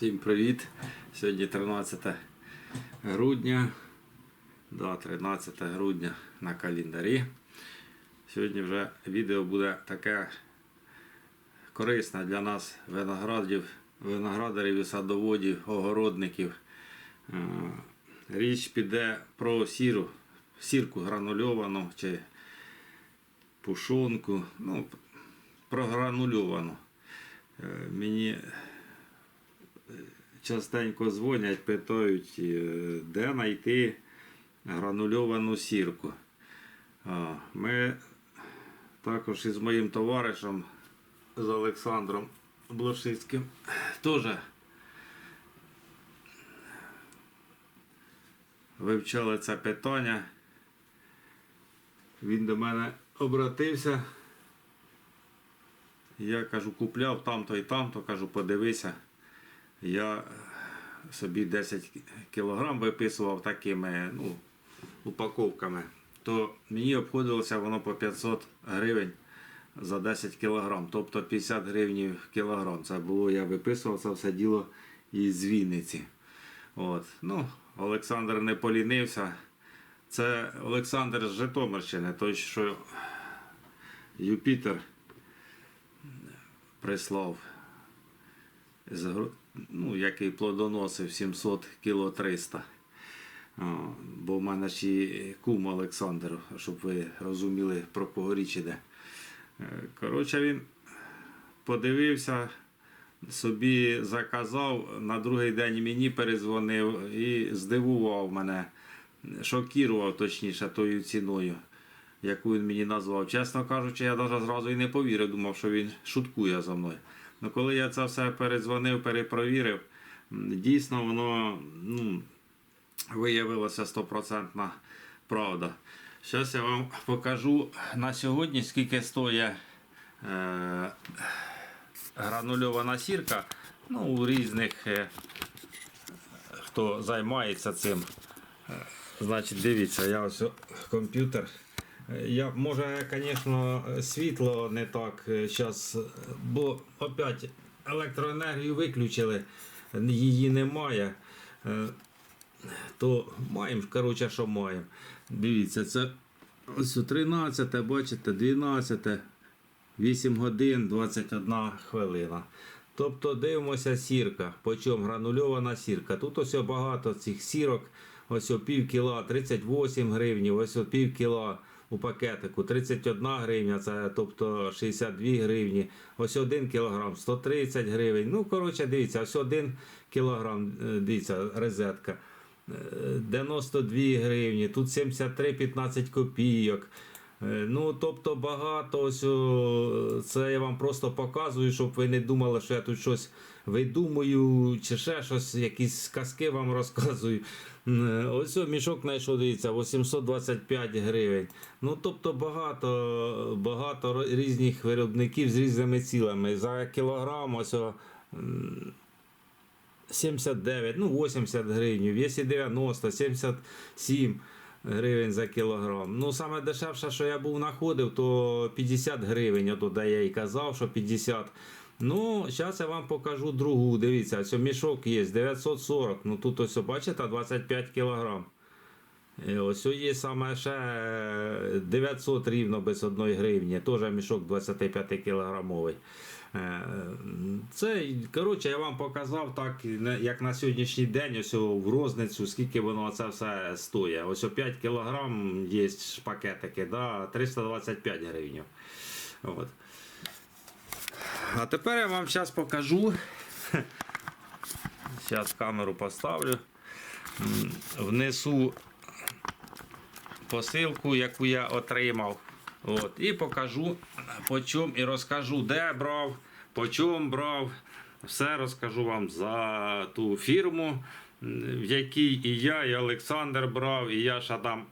Всім привіт! Сьогодні 13 грудня. Да, 13 грудня на календарі. Сьогодні вже відео буде таке корисне для нас виноградів, виноградарів і садоводів, огородників. Е, Річ піде про сіру, сірку гранульовану чи пушонку. Ну, про гранульовану. Е, Мені частенько дзвонять, питають, е, де знайти гранульовану сірку. Ми також із моїм товаришем, з Олександром Блошицьким, теж вивчали це питання. Він до мене обратився. Я кажу, купляв там-то і там-то, кажу, подивися. Я собі 10 кілограм виписував такими ну, упаковками, то мені обходилося воно по 500 гривень за 10 кілограм, тобто 50 гривень кілограм. Це було, я виписував це все діло із Вінниці. От. Ну, Олександр не полінився. Це Олександр з Житомирщини, той, що Юпітер прислав з ну, який плодоносив 700 кіло 300. Бо в мене і кум Олександр, щоб ви розуміли, про кого річ іде. Е, Коротше, він подивився, собі заказав, на другий день мені перезвонив і здивував мене, шокірував точніше тою ціною, яку він мені назвав. Чесно кажучи, я навіть зразу і не повірив, думав, що він шуткує за мною. Ну, коли я це все передзвонив, перепровірив, дійсно воно ну, виявилося стопроцентна правда. Зараз я вам покажу на сьогодні, скільки стоїть е, гранульована сірка. Ну, у різних, е, хто займається цим. Е, Значить, дивіться, я ось комп'ютер. Е, Я, може, звісно, світло не так зараз, бо опять електроенергію виключили, її немає. Е, То маємо, коротше, що маємо. Дивіться, це ось о 13, бачите, 12, 8 годин 21 хвилина. Тобто дивимося сірка, по чому гранульована сірка. Тут ось багато цих сірок, ось пів кіла 38 гривень, ось пів кіла у пакетику 31 гривня, це тобто 62 гривні, ось 1 кілограм 130 гривень. Ну, коротше, дивіться, ось 1 кілограм, е, дивіться, розетка. е, 92 гривні, тут 73,15 копійок. Е, Ну, тобто багато ось це я вам просто показую, щоб ви не думали, що я тут щось видумую, чи ще щось, якісь казки вам розказую. Ось мішок знайшов, дивіться, 825 гривень. Ну, тобто багато, багато різних виробників з різними цілами. За кілограм ось о, 79, ну 80 гривень, якщо 90, 77 гривень за кілограм. Ну, саме дешевше, що я був знаходив, то 50 гривень, де я і казав, що 50. Ну, зараз я вам покажу другу. Дивіться, ось мішок є 940. Ну тут ось бачите 25 кілограм. І Ось є саме ще е, 900 рівно без 1 гривні. Теж мішок 25 кілограмовий. Е, Це, коротше, я вам показав так, як на сьогоднішній день, ось в розницю, скільки воно це все стоїть. Ось 5 кілограм є пакетики, да, 325 гривень. От. А тепер я вам зараз покажу. Зараз камеру поставлю. Внесу посилку, яку я отримав. От, і покажу по чому і розкажу, де брав, по чому брав. Все розкажу вам за ту фірму, в якій і я, і Олександр брав, і я ще там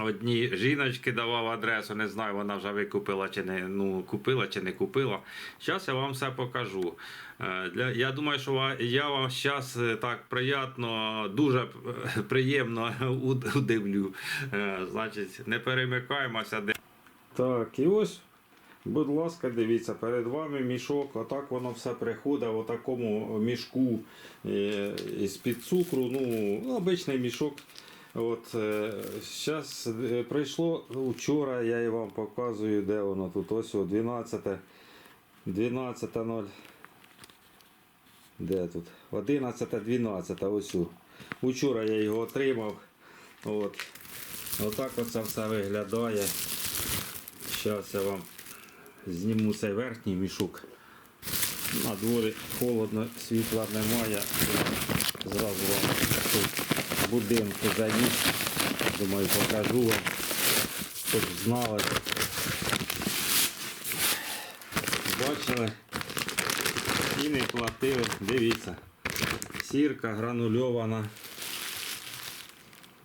одній жіночки давав адресу, не знаю, вона вже викупила чи не ну, купила чи не купила. Зараз я вам все покажу. Е, Для, я думаю, що я вам зараз так приємно, дуже е, приємно удивлю. Е, Значить, не перемикаємося. Так, і ось Будь ласка, дивіться, перед вами мішок, отак воно все приходить в такому мішку е, із-під цукру. Ну, обичний мішок. От, зараз прийшло вчора, я і вам показую, де воно тут. Ось о, 12. 12.0. Де тут? 11.12. Ось. о. Учора я його отримав. От. Отак оце все виглядає. Зараз я вам зніму цей верхній мішок. На дворі холодно, світла немає. Зразу вам тут будинку заніс. Думаю, покажу вам, щоб знали. Бачили і не платили. Дивіться. Сірка гранульована.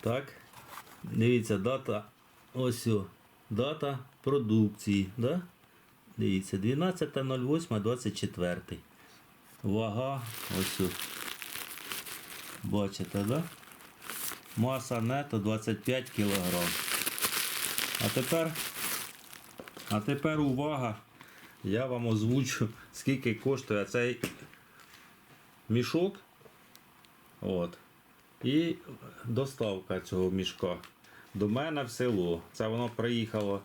Так. Дивіться, дата. Ось о, дата продукції. Да? Дивіться, 12.08.24. Вага. Ось. о. Бачите, да? Маса нето 25 кг. А тепер, а тепер увага. Я вам озвучу, скільки коштує цей мішок. От. І доставка цього мішка до мене в село. Це воно приїхало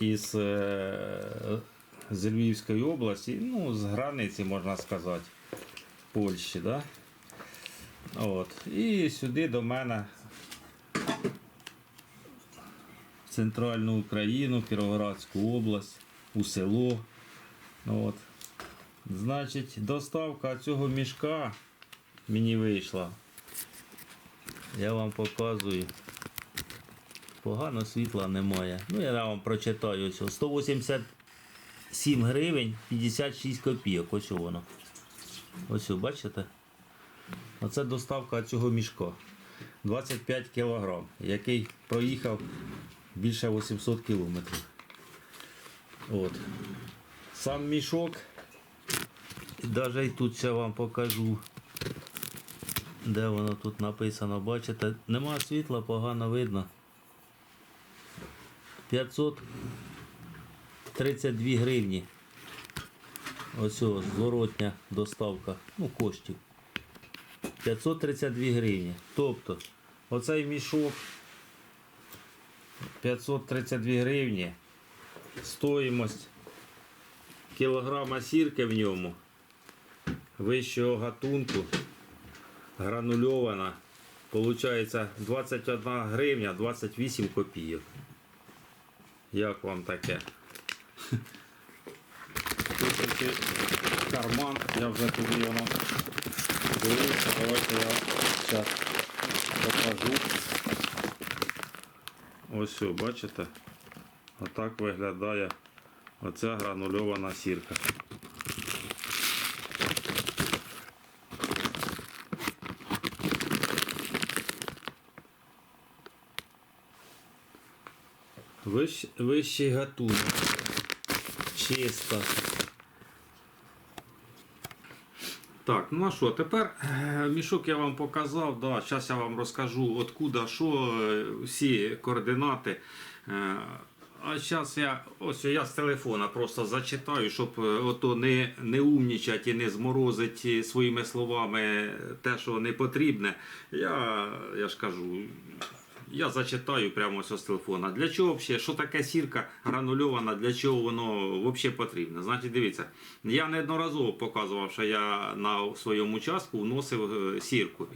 із е, з Львівської області, ну, з границі, можна сказати, Польщі. Да? От. І сюди до мене в центральну Україну, Кіровоградську область, у село. От. Значить, доставка цього мішка мені вийшла. Я вам показую. Погано світла немає. Ну, я вам прочитаю ось. 187 гривень 56 копійок. Ось воно. Ось, бачите? Оце доставка цього мішка. 25 кг, який проїхав більше 800 кілометрів. От. Сам мішок. Навіть тут ще вам покажу. Де воно тут написано, бачите? Нема світла, погано видно. 532 гривні. Ось зворотня доставка. Ну, коштів. 532 гривні. Тобто, оцей мішок 532 гривні. Стоїмость кілограма сірки в ньому вищого гатунку гранульована. Получається 21 гривня 28 копійок. Як вам таке? Тут карман, я вже туди воно дивився, давайте я зараз покажу. Ось, бачите? Отак виглядає оця гранульована сірка. Вищ, вищий гатунок. Чисто. Так, ну а що, тепер е, мішок я вам показав. Да, зараз я вам розкажу, откуда, що, е, всі координати. Е, А зараз я ось я з телефона просто зачитаю, щоб ото не, не умнічать і не зморозити своїми словами те, що не потрібне. Я, я ж кажу, я зачитаю прямо ось з телефона. Для чого взагалі, що таке сірка гранульована, для чого воно взагалі потрібно? Значить, дивіться, я неодноразово показував, що я на своєму участку вносив е, сірку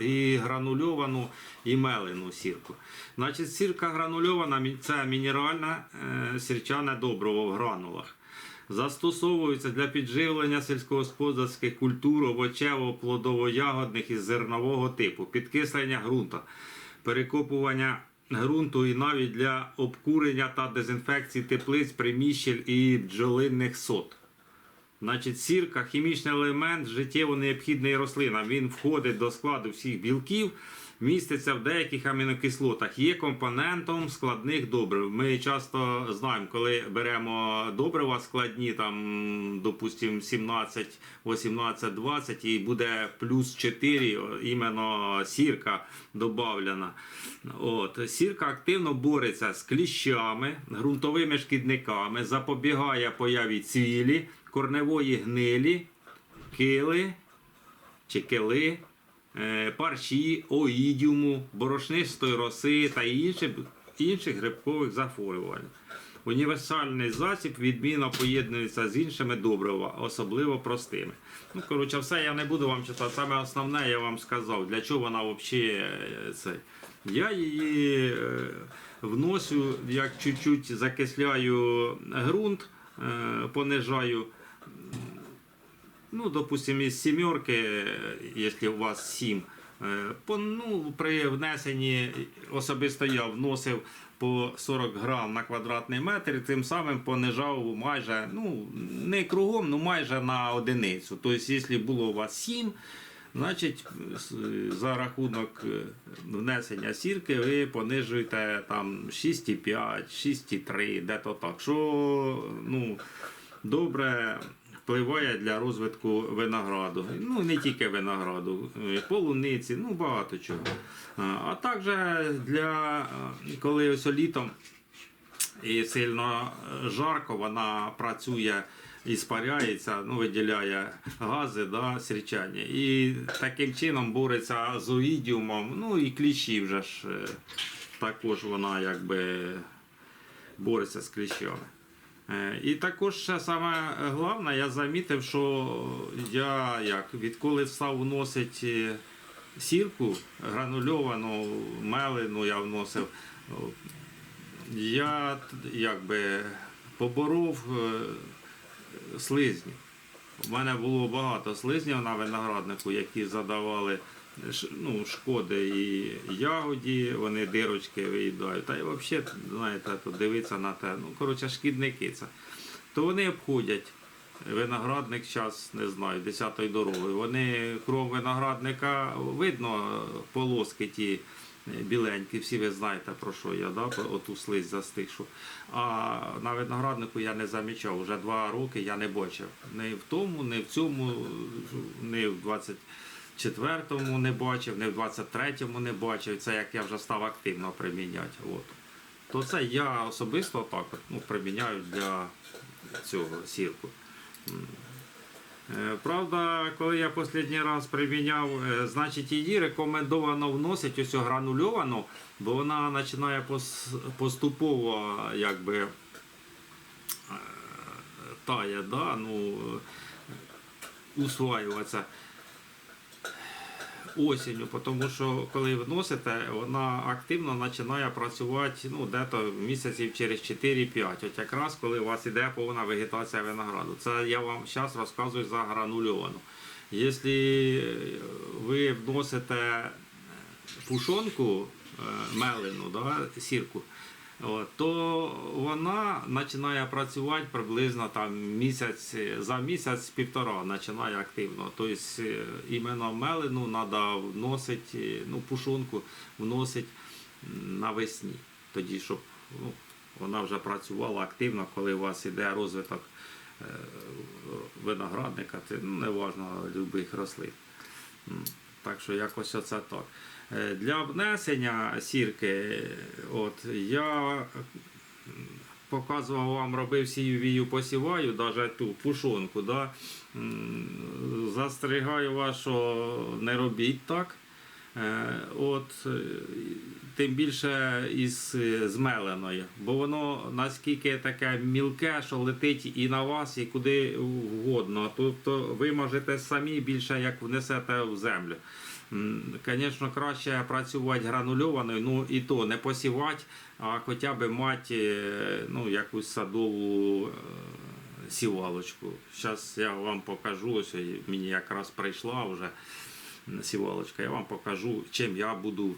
і, гранульовану, і мелену сірку. Значить, сірка гранульована це мінеральне е, сірчане добриво в гранулах. Застосовується для підживлення сільськогосподарських культур овочево-плодово-ягодних і зернового типу, підкислення ґрунта, перекопування ґрунту і навіть для обкурення та дезінфекції теплиць, приміщень і бджолинних сот. Значить, сірка хімічний елемент життєво необхідний рослинам. Він входить до складу всіх білків міститься в деяких амінокислотах, є компонентом складних добрив. Ми часто знаємо, коли беремо добрива складні, там, допустимо, 17, 18, 20, і буде плюс 4, іменно сірка додавлена. От. Сірка активно бореться з кліщами, ґрунтовими шкідниками, запобігає появі цвілі, корневої гнилі, кили чи кили, парші, оїдіуму, борошнистої роси та інших, інших грибкових захворювань. Універсальний засіб відмінно поєднується з іншими добрива, особливо простими. Ну, коротше, все я не буду вам читати. Саме основне я вам сказав, для чого вона взагалі це. Я її е, вносю, як чуть-чуть закисляю ґрунт, е, понижаю ну, допустим, із сімерки, якщо у вас сім, е, по, ну, при внесенні особисто я вносив по 40 грам на квадратний метр, і тим самим понижав майже, ну, не кругом, ну майже на одиницю. Тобто, якщо було у вас 7, Значить, за рахунок е, внесення сірки ви понижуєте там 6,5, 6,3, де-то так. Що ну, добре впливає для розвитку винограду. Ну, не тільки винограду, е, полуниці, ну багато чого. А, також для е, коли ось літом і сильно жарко, вона працює і спаряється, ну, виділяє гази, да, срічання. І таким чином бореться з оїдіумом, ну і кліщі вже ж е, також вона якби бореться з кліщами. Е, І також саме головне, я замітив, що я як відколи став вносити сірку гранульовану, мелину я вносив. я якби поборов е, слизні. У мене було багато слизнів на винограднику, які задавали ну, шкоди і ягоді, вони дирочки виїдають. Та й взагалі, знаєте, то дивитися на те, ну, коротше, шкідники це. То вони обходять виноградник зараз, не знаю, 10-ї дороги. Вони кров виноградника видно полоски ті біленькі, всі ви знаєте про що я, да? оту слизь застигшу. А на винограднику я не замічав. Вже два роки я не бачив. Ні в тому, ні в цьому, ні в 24-му не бачив, ні в 23-му не бачив. Це як я вже став активно приміняти. От. То це я особисто так ну, приміняю для цього сірку. Е, Правда, коли я останній раз приміняв, е, значить її рекомендовано вносити ось гранульовану, бо вона починає поступово якби е, тає, да, ну, усваюватися осінню, тому що коли вносите, вона активно починає працювати ну, дето місяців через 4-5. От якраз коли у вас іде повна вегетація винограду. Це я вам зараз розказую за гранульовану. Якщо ви вносите пушонку е, мелену, да, сірку, то вона починає працювати приблизно там місяць за місяць півтора починає активно. Тобто е, іменно мелену треба вносити, ну, пушонку вносити навесні. Тоді, щоб ну, вона вже працювала активно, коли у вас іде розвиток е, виноградника, це ну, неважно любих рослин. Так що якось оце так. Е, Для внесення сірки, от я показував вам, робив сію посіваю, навіть ту пушонку. Да? Застерігаю вас, що не робіть так. Е, От, е, тим більше із змеленої, бо воно наскільки таке мілке, що летить і на вас, і куди вгодно. Тобто ви можете самі більше як внесете в землю. Звісно, краще працювати гранульованою, ну і то не посівати, а хоча б мати е, ну, якусь садову е, сівалочку. Зараз я вам покажу, ось мені якраз прийшла вже сівалочка. Я вам покажу, чим я буду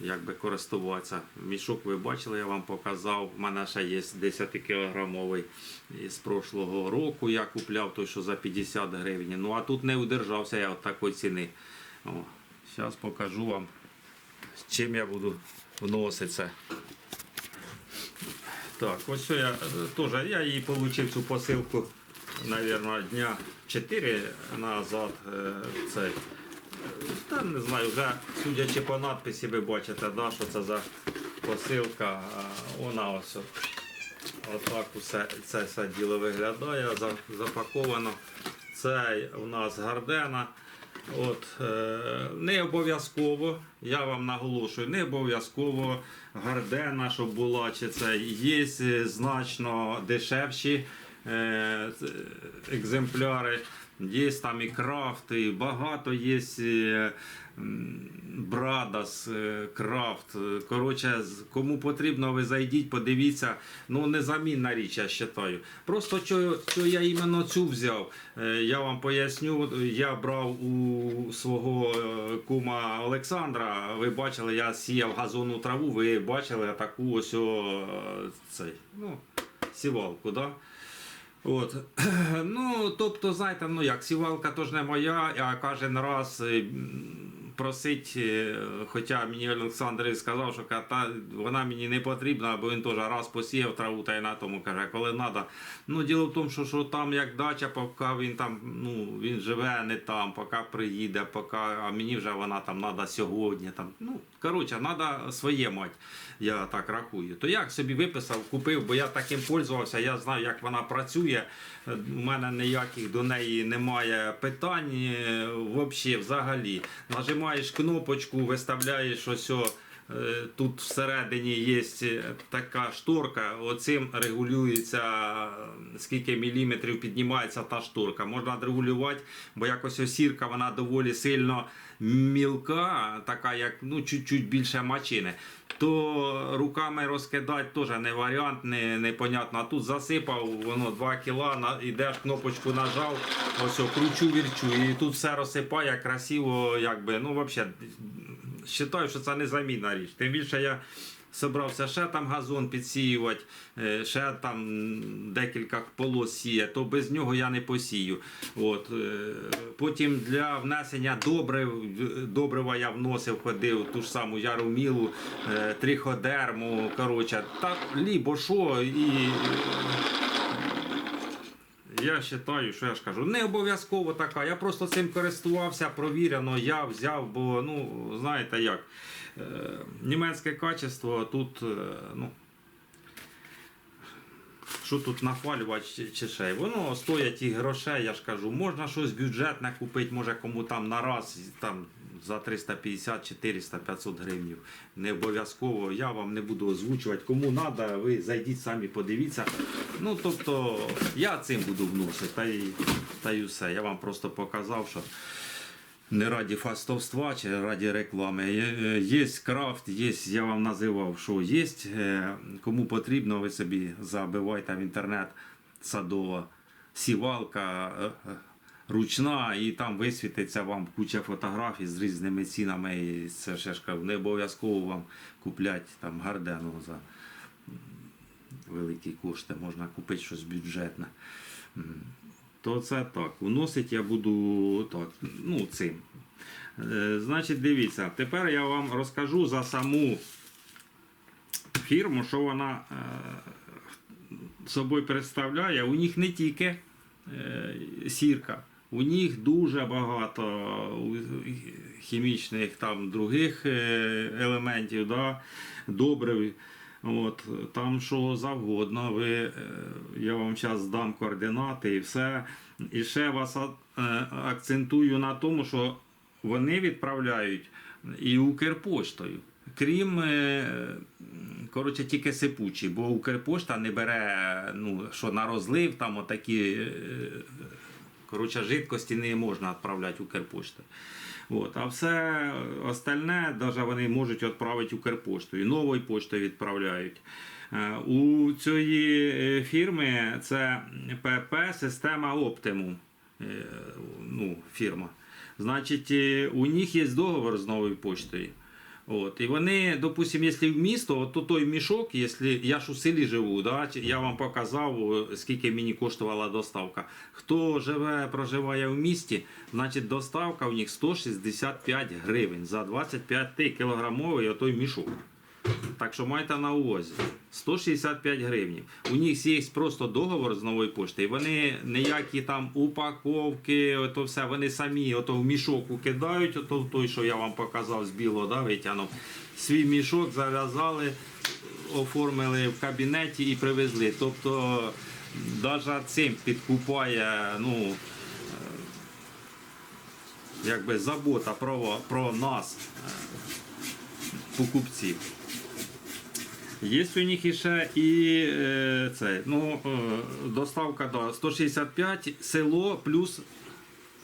якби, користуватися. Мішок ви бачили, я вам показав. У мене ще є 10-кілограмовий з прошлого року. Я купляв той, що за 50 гривень. Ну а тут не удержався я от такої ціни. О, зараз покажу вам. з чим я буду вносити це. Так, ось я е, теж, я її отримав цю посилку, мабуть, дня 4 назад. е, Цей. Та не знаю, вже судячи по надписі, ви бачите, да, що це за посилка. Вона ось отак усе це все діло виглядає, запаковано. Це у нас гардена. От, е, не обов'язково, я вам наголошую, не обов'язково гардена, щоб була, чи це є е, значно дешевші е, екземпляри. Є там і крафт, і багато є Брадас, е, крафт. Коротше, кому потрібно, ви зайдіть, подивіться. Ну, незамінна річ, я вважаю. Просто що, що я іменно цю взяв, е, я вам поясню. Я брав у свого е, кума Олександра. Ви бачили, я сіяв газонну траву, ви бачили таку ось о, цей, ну, сівалку. Да? От. Ну, тобто, знаєте, ну як, сівалка то ж не моя, а кожен раз е, просить, е, хоча мені Олександр сказав, що та, вона мені не потрібна, бо він теж раз посіяв траву та й на тому каже, коли треба. Ну, діло в тому, що, що там як дача, поки він там, ну, він живе не там, поки приїде, поки, а мені вже вона там треба сьогодні. Там, ну, коротше, треба своє мати, я так рахую. То як собі виписав, купив, бо я таким пользувався, я знаю, як вона працює. У мене ніяких до неї немає питань е, взагалі. Нажимаєш кнопочку, виставляєш ось. о, Тут всередині є така шторка, оцим регулюється е, скільки міліметрів піднімається та шторка. Можна регулювати, бо якось осірка вона доволі сильно мілка, така як ну, чуть-чуть більше мачини. То руками розкидати теж не варіант, не, непонятно. А тут засипав, воно 2 кіла, на, ідеш, кнопочку нажав, ось о, кручу, вірчу, і тут все розсипає красиво, якби, ну взагалі, вважаю, що це незамінна річ. Тим більше я собрався ще там газон підсіювати, е, ще там декілька полос сіє, то без нього я не посію. От. е, Потім для внесення добрив, добрива я вносив, ходив ту ж саму яромілу, е, триходерму, коротше, та лібо що і. Я вважаю, що я ж кажу, не обов'язково така. Я просто цим користувався, провірено, я взяв, бо ну, знаєте як, е, німецьке качество тут, е, ну. Що тут нахвалювати чи, чи ще? Воно стоять і грошей, я ж кажу, можна щось бюджетне купити, може кому там на раз там, за 350, 400, 500 гривнів. Не обов'язково, я вам не буду озвучувати. Кому треба, ви зайдіть самі, подивіться. Ну, тобто, я цим буду вносити, та й, та й все. Я вам просто показав, що не раді фастовства чи раді реклами. Є- е, крафт, є, я вам називав, що є. Е, Кому потрібно, ви собі забивайте в інтернет садова сівалка. Ручна, і там висвітиться вам куча фотографій з різними цінами. І це ж ж не обов'язково вам купляти там гардену за великі кошти, можна купити щось бюджетне. То це так. Уносить я буду так, ну, цим. Е, Значить, дивіться, тепер я вам розкажу за саму фірму, що вона е, собою представляє. У них не тільки е, сірка, у них дуже багато хімічних там других е, елементів, да, добрив. От, там що завгодно, ви, е, я вам зараз дам координати і все. І ще вас е, акцентую на тому, що вони відправляють і Укрпоштою. Крім коротше, тільки сипучі, бо Укрпошта не бере, ну, що на розлив, там отакі коротше, жидкості не можна відправляти Укрпоштою. От, а все остальне даже вони можуть відправити Укрпоштою, новою поштою відправляють. Е, У цієї е, фірми це ПП система Optimum. е, Ну, фірма. Значить, у них є договор з новою поштою. От. І вони, допустимо, якщо в місто, от то той мішок, якщо я ж у селі живу, да, я вам показав, скільки мені коштувала доставка. Хто живе, проживає в місті, значить доставка у них 165 гривень за 25 кілограмовий отой мішок. Так що майте на увазі. 165 гривень. У них є просто договор з нової пошти, і вони ніякі там упаковки, ото все, вони самі ото в мішок укидають, ото той, що я вам показав з білого, да, витягнув. Свій мішок зав'язали, оформили в кабінеті і привезли. Тобто навіть цим підкупає, ну, е, якби забота про, про нас, е, покупців. Є у них іще і е, це, ну, е, доставка до 165 село плюс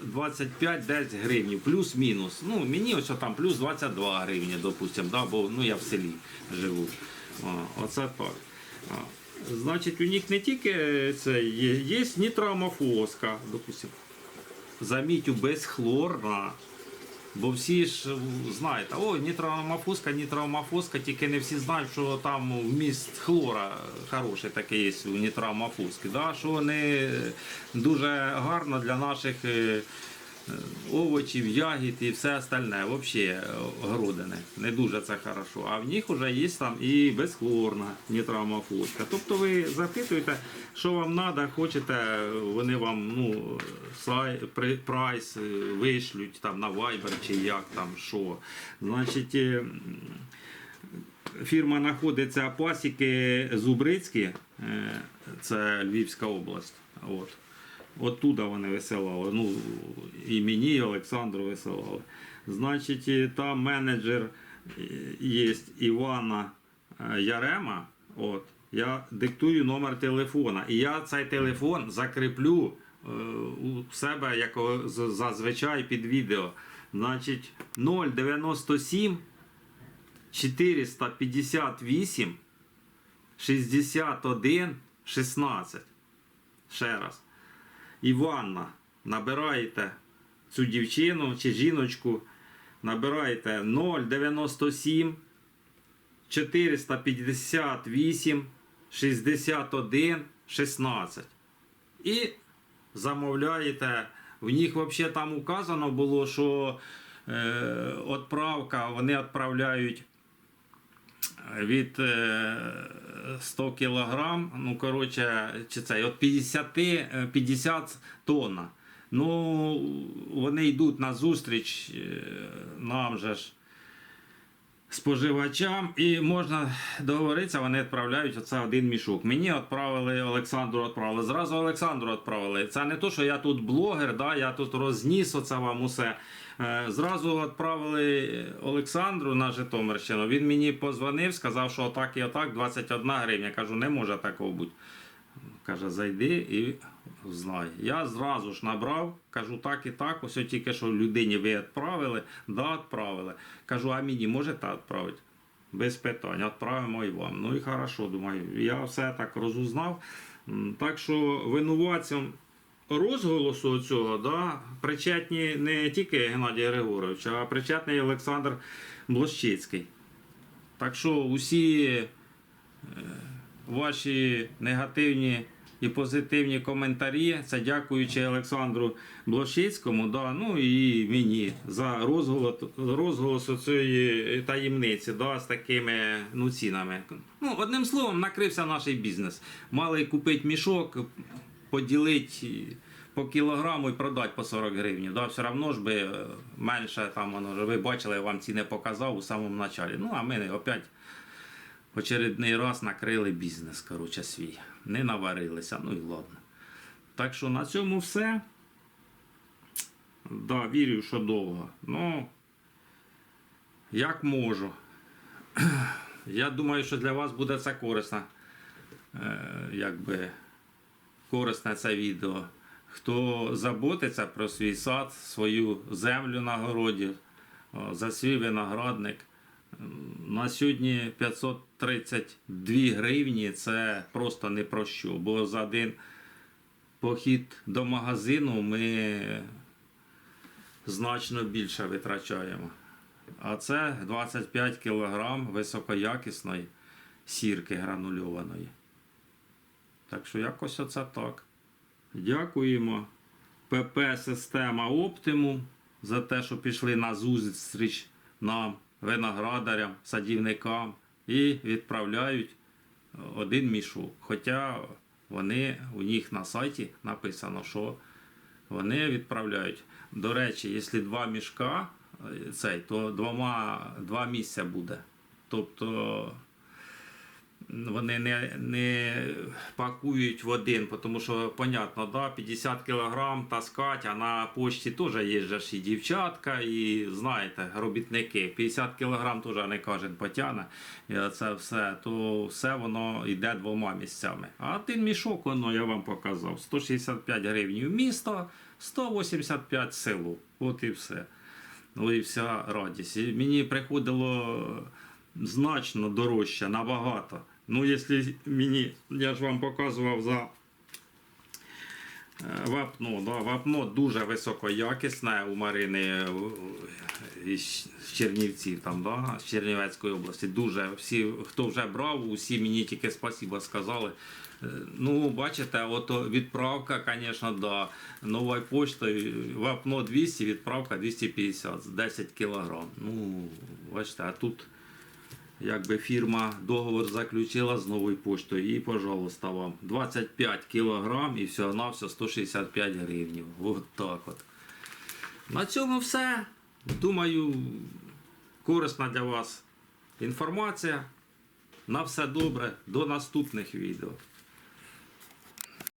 25 10 гривень, плюс-мінус. Ну, мені ось там плюс 22 гривні, допустим, да, бо ну, я в селі живу. Оце так. Значить, у них не тільки це є, є нітроамофоска, допустим. Замітю безхлорна. Бо всі ж знають, о, нітроамофоска, нітроамофоска, тільки не всі знають, що там вміст хлора хороший такий є у нітроамофоски, да? що вони дуже гарно для наших е, е, овочів, ягід і все остальне, взагалі городини. Не дуже це хорошо. А в них вже є там і безхлорна нітроамофоска. Тобто ви запитуєте, що вам треба, хочете, вони вам ну, прайс е, вишлють там на Viber чи як там що. Значить, е, фірма знаходиться пасіки Зубрицькі, е, це Львівська область. От. Оттуда вони висилали. Ну, і мені, і Олександру висилали. Значить, там менеджер е, є Івана е, Ярема. От. Я диктую номер телефона. І я цей телефон закріплю е, у себе як зазвичай під відео. Значить, 097 458 61 16. Ще раз. Іванна, набираєте цю дівчину чи жіночку, набираєте 097 458 61 16. І замовляєте. В них взагалі там указано було, що е, відправка, вони відправляють від е, 100 кілограм, ну коротше, чи це від 50, е, 50 тонн. Ну, вони йдуть на зустріч е, нам же ж споживачам, і можна договоритися, вони відправляють оце один мішок. Мені відправили, Олександру відправили. Зразу Олександру відправили. Це не то, що я тут блогер, да, я тут розніс оце вам усе. Е, Зразу відправили Олександру на Житомирщину. Він мені позвонив, сказав, що отак і отак 21 гривня. Я кажу, не може такого бути. Каже, зайди і знай. Я зразу ж набрав, кажу, так і так, ось тільки що людині ви відправили, да, відправили. Кажу, а мені можете відправити? Без питань, відправимо і вам. Ну і хорошо, думаю, я все так розузнав. Так що винуватцям розголосу цього да, причетні не тільки Геннадій Григорович, а причетний Олександр Блощицький. Так що усі ваші негативні і позитивні коментарі. Це дякуючи Олександру Блошицькому, да, ну і мені за розголос цієї таємниці да, з такими ну, цінами. Ну, одним словом, накрився наш бізнес. Мали купити мішок, поділити по кілограму і продати по 40 гривень. Да, все одно ж би е, менше там воно ви бачили, я вам ціни показав у самому началі. Ну, а ми опять очередний раз накрили бізнес, коротше, свій. Не наварилися, ну і ладно. Так що на цьому все. Да, вірю, що довго. Ну, як можу. Я думаю, що для вас буде це корисно. Е, якби корисне це відео. Хто заботиться про свій сад, свою землю на городі, за свій виноградник. На сьогодні 532 гривні це просто не про що. Бо за один похід до магазину ми значно більше витрачаємо. А це 25 кг високоякісної сірки гранульованої. Так що якось оце так. Дякуємо. ПП Система Оптимум за те, що пішли на зустріч нам, виноградарям, садівникам і відправляють один мішок. Хоча вони у них на сайті написано, що вони відправляють. До речі, якщо два мішка, е, цей, то двома, два місця буде. Тобто вони не, не пакують в один, тому що, понятно, да, 50 кг таскать, а на почті теж є ж і дівчатка, і знаєте, робітники. 50 кг теж не кожен потягне. Це все, то все воно йде двома місцями. А один мішок, воно я вам показав. 165 гривень в місто, 185 в село. От і все. Ну і вся радість. І мені приходило значно дорожче, набагато. Ну, якщо мені, я ж вам показував за е, вапно, да, вапно дуже високоякісне у Марини е, із Чернівців, там, да, з Чернівецької області. Дуже всі, хто вже брав, усі мені тільки спасіба сказали. Е, Ну, бачите, от відправка, звісно, да. Новою поштою вапно 200, відправка 250, 10 кг. Ну, бачите, а тут якби фірма договор заключила з новою поштою і, пожалуйста, вам 25 кг і все на все 165 гривень. От так от. На цьому все. Думаю, корисна для вас інформація. На все добре. До наступних відео.